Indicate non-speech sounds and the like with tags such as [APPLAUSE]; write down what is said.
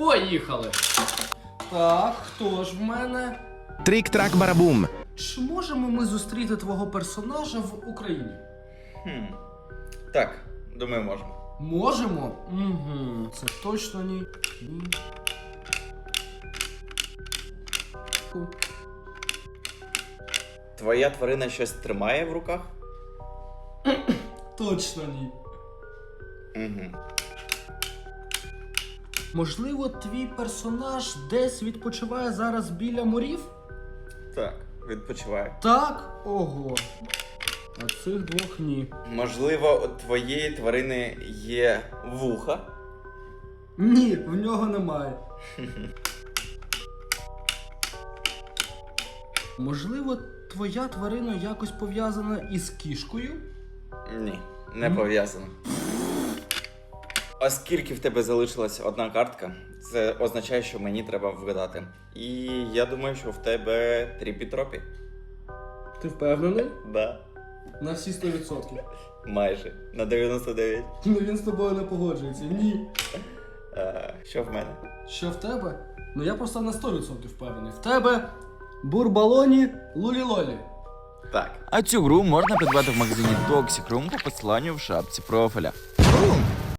Поїхали. Так, хто ж в мене? Трік-трак барабум. Чи можемо ми зустріти твого персонажа в Україні? Хм. Так, думаю, можемо. Можемо? Угу. Це точно ні. Ні. Ку. Твоя тварина щось тримає в руках? Точно ні. Угу. Можливо, твій персонаж десь відпочиває зараз біля морів? Так, відпочиваю. Так? Ого. А цих двох ні. Можливо, у твоєї тварини є вуха? Ні, в нього немає. [LAUGHS] Можливо, твоя тварина якось пов'язана із кішкою? Ні, не М? Оскільки в тебе залишилась одна картка, це означає, що мені треба вгадати. І я думаю, що в тебе тріпі-тропі. Ти впевнений? Да, На всі 100%. майже. На 99. Ну він з тобою не погоджується. Ні. А, що в мене? Що в тебе? Ну я просто на 100% впевнений. В тебе бурбалоні лулі-лолі. Так. А цю гру можна придбати в магазині Toxic Room по посиланню в шапці профіля.